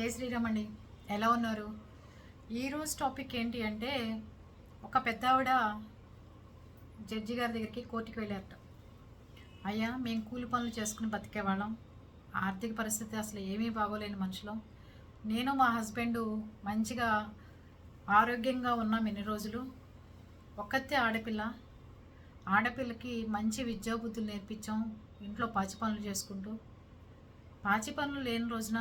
జయ శ్రీరామ్ అండి ఎలా ఉన్నారు? ఈరోజు టాపిక్ ఏంటి అంటే ఒక పెద్ద ఆవిడ జడ్జి గారి దగ్గరికి కోర్టుకి వెళ్ళారట అయ్యా మేము కూలి పనులు చేసుకుని బతికేవాళ్ళం. ఆర్థిక పరిస్థితి అసలు ఏమీ బాగోలేని మనుషులం. నేను మా హస్బెండ్ మంచిగా ఆరోగ్యంగా ఉన్నాం ఎన్ని రోజులు. ఒక్కతే ఆడపిల్ల. ఆడపిల్లకి మంచి విద్యాబుద్ధులు నేర్పించాం. ఇంట్లో పాచి పనులు చేసుకుంటూ పాచి పనులు లేని రోజున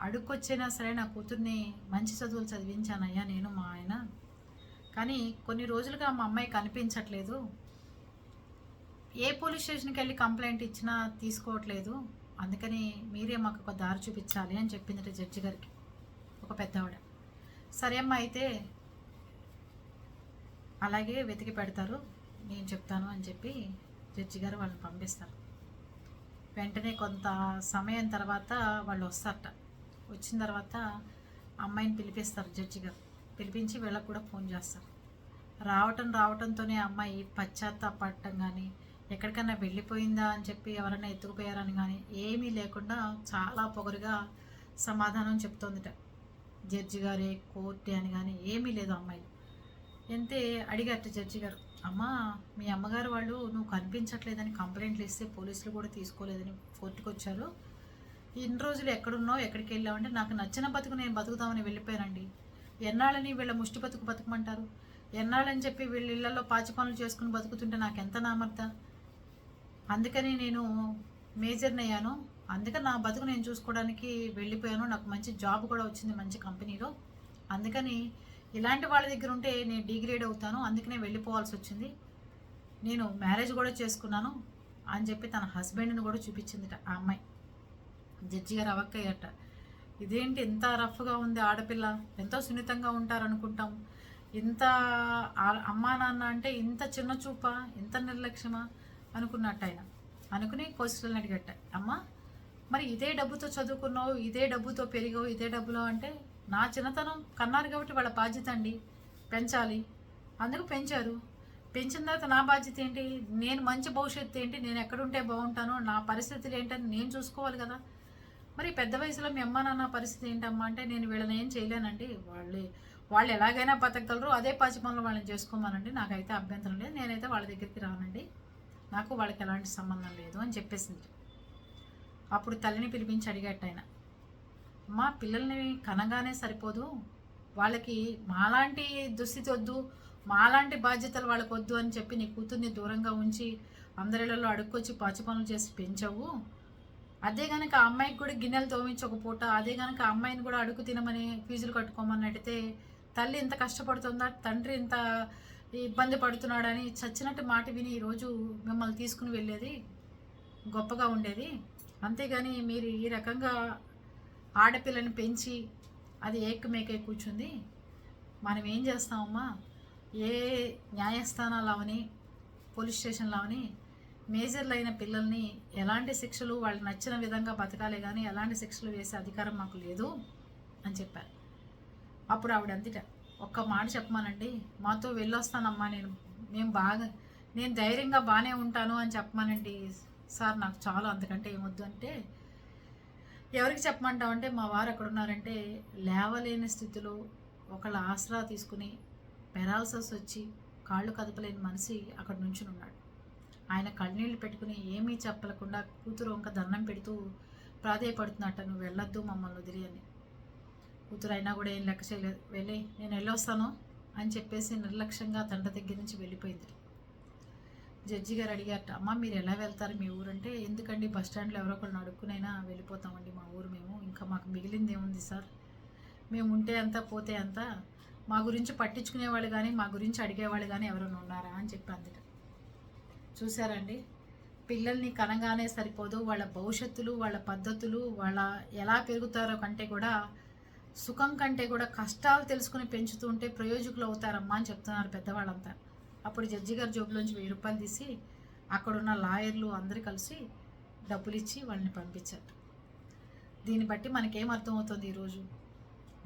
అడుక్కొచ్చైనా సరే నా కూతుర్ని మంచి చదువులు చదివించానయ్యా నేను మా ఆయన. కానీ కొన్ని రోజులుగా మా అమ్మాయి కనిపించట్లేదు. ఏ పోలీస్ స్టేషన్కి వెళ్ళి కంప్లైంట్ ఇచ్చినా తీసుకోవట్లేదు. అందుకని మీరే మాకు ఒక దారి చూపించాలి అని చెప్పిందట జడ్జి గారికి. ఒక పెద్దవాడ సరే అమ్మ అయితే అలాగే వెతికి పెడతారు. నేను చెప్తాను అని చెప్పి జడ్జి గారు వాళ్ళని పంపిస్తారు. వెంటనే కొంత సమయం తర్వాత వాళ్ళు వస్తారట. వచ్చిన తర్వాత అమ్మాయిని పిలిపిస్తారు జడ్జి గారు. పిలిపించి వీళ్ళకి కూడా ఫోన్ చేస్తారు. రావటం రావటంతోనే అమ్మాయి పశ్చాత్తాపడటం కానీ ఎక్కడికైనా వెళ్ళిపోయిందా అని చెప్పి ఎవరైనా ఎత్తుకుపోయారని కానీ ఏమీ లేకుండా చాలా పొగరుగా సమాధానం చెప్తోందిట. జడ్జి గారే కోర్టే అని కానీ ఏమీ లేదు అమ్మాయి ఎంతే అడిగారట జడ్జి గారు. అమ్మా మీ అమ్మగారు వాళ్ళు నువ్వు కనిపించట్లేదని కంప్లైంట్లు ఇస్తే పోలీసులు కూడా తీసుకోలేదని కోర్టుకు వచ్చారు ఇన్ని రోజులు ఎక్కడున్నావు ఎక్కడికి వెళ్ళావంటే నాకు నచ్చిన బతుకు నేను బతుకుతామని వెళ్ళిపోయానండి. ఎన్నాళ్ళని వీళ్ళ ముష్టి బతుకు బతుకమంటారు? ఎన్నాళ్ళని చెప్పి వీళ్ళ ఇళ్ళలో పాచి పనులు చేసుకుని బతుకుతుంటే నాకు ఎంత నామర్త అందుకని నేను మేజర్ని అయ్యాను. అందుకని నా బతుకు నేను చూసుకోవడానికి వెళ్ళిపోయాను. నాకు మంచి జాబ్ కూడా వచ్చింది మంచి కంపెనీలో. అందుకని ఇలాంటి వాళ్ళ దగ్గర ఉంటే నేను డిగ్రేడ్ అవుతాను అందుకనే వెళ్ళిపోవాల్సి వచ్చింది. నేను మ్యారేజ్ కూడా చేసుకున్నాను అని చెప్పి తన హస్బెండ్ని కూడా చూపించిందిట ఆ అమ్మాయి. జడ్జి గారు అవక్కయ్యట ఇదేంటి ఇంత రఫ్గా ఉంది ఆడపిల్ల ఎంతో సున్నితంగా ఉంటారనుకుంటాం. ఇంత ఆ- అమ్మా నాన్న అంటే ఇంత చిన్న చూప ఇంత నిర్లక్ష్యమా? అనుకున్నట్టు ఆయన. అనుకుని క్వశ్చన్ అడిగట్ట అమ్మ మరి ఇదే డబ్బుతో చదువుకున్నావు ఇదే డబ్బుతో పెరిగావు ఇదే డబ్బులో అంటే నా చిన్నతనం కన్నారు కాబట్టి వాళ్ళ బాధ్యత అండి. పెంచాలి. అందుకు పెంచారు. పెంచిన తర్వాత నా బాధ్యత ఏంటి? నేను మంచి భవిష్యత్తు ఏంటి? నేను ఎక్కడుంటే బాగుంటానో నా పరిస్థితులు ఏంటని నేను చూసుకోవాలి కదా. మరి పెద్ద వయసులో మీ అమ్మ నాన్న పరిస్థితి ఏంటమ్మా అంటే నేను వీళ్ళని ఏం చేయలేనండి. వాళ్ళు వాళ్ళు ఎలాగైనా బతకగలరు. అదే పాచి పనులు వాళ్ళని చేసుకోమనండి. నాకైతే అభ్యంతరం లేదు. నేనైతే వాళ్ళ దగ్గరికి రానండి. నాకు వాళ్ళకి ఎలాంటి సంబంధం లేదు అని చెప్పేసింది. అప్పుడు తల్లిని పిలిపించి అడిగట్టు ఆయన. మా పిల్లల్ని కనగానే సరిపోదు. వాళ్ళకి మాలాంటి దుస్థితి వద్దు మాలాంటి బాధ్యతలు వాళ్ళకి వద్దు అని చెప్పి నీ కూతుర్ని దూరంగా ఉంచి అందరిలలో అడుక్కొచ్చి పాచి పనులు చేసి పెంచావు. అదే కనుక ఆ అమ్మాయికి కూడా గిన్నెలు తోమించి ఒక పూట అదే కనుక ఆ అమ్మాయిని కూడా అడుగు తినమని ఫీజులు కట్టుకోమని అడిగితే తల్లి ఇంత కష్టపడుతుందా తండ్రి ఇంత ఇబ్బంది పడుతున్నాడని చచ్చినట్టు మాట విని ఈరోజు మిమ్మల్ని తీసుకుని వెళ్ళేది గొప్పగా ఉండేది. అంతేగాని మీరు ఈ రకంగా ఆడపిల్లని పెంచి అది ఏకమేకై కూర్చుంది. మనం ఏం చేస్తామమ్మా? ఏ న్యాయస్థానాలు అవని పోలీస్ స్టేషన్లు అవని మేజర్లు అయిన పిల్లల్ని ఎలాంటి శిక్షలు వాళ్ళు నచ్చిన విధంగా బతకాలి కానీ ఎలాంటి శిక్షలు వేసే అధికారం మాకు లేదు అని చెప్పారు. అప్పుడు ఆవిడ అంతట ఒక్క మాట చెప్పమానండి. మాతో వెళ్ళొస్తానమ్మా నేను. మేము బాగా నేను ధైర్యంగా బాగానే ఉంటాను అని చెప్పమానండి. సార్ నాకు చాలు. అంతకంటే ఏమొద్దు అంటే ఎవరికి చెప్పమంటామంటే మా వారు అక్కడ ఉన్నారంటే లేవలేని స్థితిలో ఒకళ్ళ ఆసరా తీసుకుని పెరాల్సస్ వచ్చి కాళ్ళు కదపలేని మనిషి అక్కడ నుంచి ఉన్నాడు ఆయన కళ్ళనీళ్ళు పెట్టుకుని ఏమీ చెప్పలేకుండా కూతురు వంక దండం పెడుతూ ప్రాధేయపడుతున్నట్ట నువ్వు వెళ్ళొద్దు మమ్మల్ని వదిలి అని కూతురు అయినా కూడా ఏం లెక్క చేయలేదు. వెళ్ళి నేను వెళ్ళొస్తాను అని చెప్పేసి నిర్లక్ష్యంగా తండ్రి దగ్గర నుంచి వెళ్ళిపోయింది. జడ్జి గారు అడిగారట అమ్మ మీరు ఎలా వెళ్తారు? మీ ఊరంటే ఎందుకండి బస్ స్టాండ్లో ఎవరో ఒకరిని అడుక్కునైనా వెళ్ళిపోతామండి మా ఊరు మేము. ఇంకా మాకు మిగిలింది ఏముంది సార్? మేము ఉంటే అంత పోతే అంత. మా గురించి పట్టించుకునేవాళ్ళు కానీ మా గురించి అడిగేవాళ్ళు కానీ ఎవరైనా ఉన్నారా? అని చెప్పి అందుట. చూసారండి పిల్లల్ని కనగానే సరిపోదు. వాళ్ళ భవిష్యత్తులు వాళ్ళ పద్ధతులు వాళ్ళ ఎలా పెరుగుతారో కంటే కూడా సుఖం కంటే కూడా కష్టాలు తెలుసుకుని పెంచుతూ ఉంటే ప్రయోజకులు అవుతారమ్మా అని చెప్తున్నారు పెద్దవాళ్ళంతా. అప్పుడు జడ్జి గారి జోబులోంచి వెయ్యి రూపాయలు తీసి అక్కడున్న లాయర్లు అందరూ కలిసి డబ్బులు ఇచ్చి వాళ్ళని పంపించారు. దీన్ని బట్టి మనకేం అర్థమవుతుంది ఈరోజు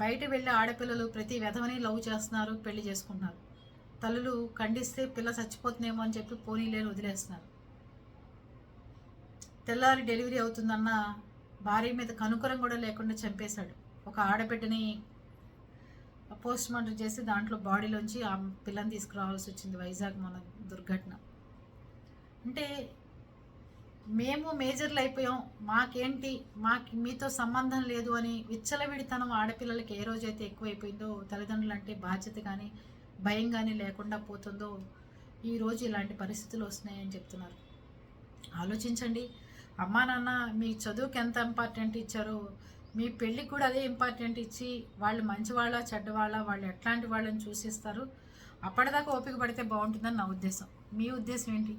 బయట వెళ్ళే ఆడపిల్లలు ప్రతి విధమని లవ్ చేస్తున్నారు పెళ్ళి చేసుకుంటున్నారు. తల్లులు ఖండిస్తే పిల్ల చచ్చిపోతుందేమో అని చెప్పి పోనీలేని వదిలేస్తున్నారు. తెల్లారి డెలివరీ అవుతుందన్న భార్య మీద కనుకరం కూడా లేకుండా చంపేశాడు. ఒక ఆడబిడ్డని పోస్ట్ మార్టం చేసి దాంట్లో బాడీలోంచి ఆ పిల్లని తీసుకురావాల్సి వచ్చింది వైజాగ్ మన దుర్ఘటన. అంటే మేము మేజర్లు అయిపోయాం. మాకేంటి? మాకు మీతో సంబంధం లేదు అని విచ్చలవిడితనం ఆడపిల్లలకి ఏ రోజైతే ఎక్కువైపోయిందో తల్లిదండ్రులు అంటే బాధ్యత కానీ భయం కానీ లేకుండా పోతుందో ఈరోజు ఇలాంటి పరిస్థితులు వస్తున్నాయని చెప్తున్నారు. ఆలోచించండి. అమ్మా నాన్న మీ చదువుకి ఎంత ఇంపార్టెంట్ ఇచ్చారో మీ పెళ్ళికి కూడా అదే ఇంపార్టెంట్ ఇచ్చి వాళ్ళు మంచివాళ్ళ చెడ్డవాళ్ళ వాళ్ళు ఎట్లాంటి వాళ్ళని చూసిస్తారు. అప్పటిదాకా ఓపిక పడితే బాగుంటుందని నా ఉద్దేశం. మీ ఉద్దేశం ఏంటి?